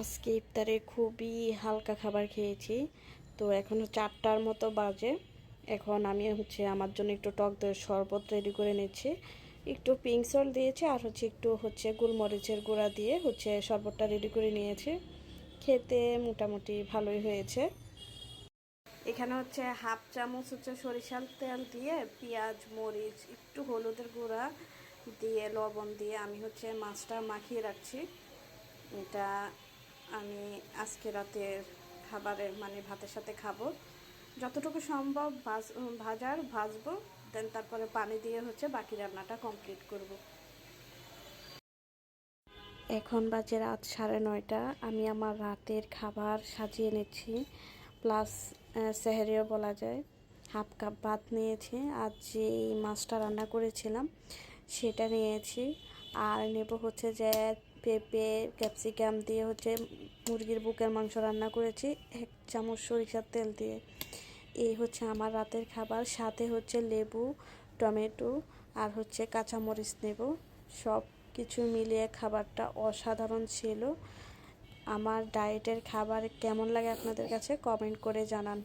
আজকে ইফতারে খুবই হালকা খাবার খেয়েছি। তো এখন আটটার মতো বাজে। এখন আমি হচ্ছে আমার জন্য একটু টক দইয়ের শরবত রেডি করে নিচ্ছি। একটু পিঙ্ক সল্ট দিয়েছি আর হচ্ছে একটু হচ্ছে গোলমরিচের গুঁড়া দিয়ে হচ্ছে শরবতটা রেডি করে নিয়েছি। খেতে মোটামুটি ভালোই হয়েছে। এখানে হচ্ছে হাফ চামচ হচ্ছে সরিষার তেল দিয়ে পেঁয়াজ, মরিচ, একটু হলুদের গুঁড়া দিয়ে লবণ দিয়ে আমি হচ্ছে মাছটা মাখিয়ে রাখছি। এটা আমি আজকে রাতের খাবারের মানে ভাতের সাথে খাব। যতটুকু সম্ভব ভাজ, ভাজার, ভাজবো, দেন তারপরে পানি দিয়ে হচ্ছে বাকি রান্নাটা কমপ্লিট করব। এখন বাজে রাত সাড়ে নয়টা। আমি আমার রাতের খাবার সাজিয়ে নিচ্ছি। প্লাস সেহেরিও বলা যায়, হাফ কাপ ভাত নিয়েছি। আর যে মাছটা রান্না করেছিলাম, সেটা নিয়েছি। আর নেব হচ্ছে যে পেঁপে, ক্যাপসিকাম দিয়ে হচ্ছে মুরগির বুকের মাংস রান্না করেছি, এক চামচ সরিষার তেল দিয়ে। এই হচ্ছে আমার রাতের খাবার। সাথে হচ্ছে লেবু, টমেটো আর হচ্ছে কাঁচামরিচ নেব। সব কিছু মিলিয়ে খাবারটা অসাধারণ ছিল। আমার ডায়েটের খাবার কেমন লাগে আপনাদের কাছে কমেন্ট করে জানান।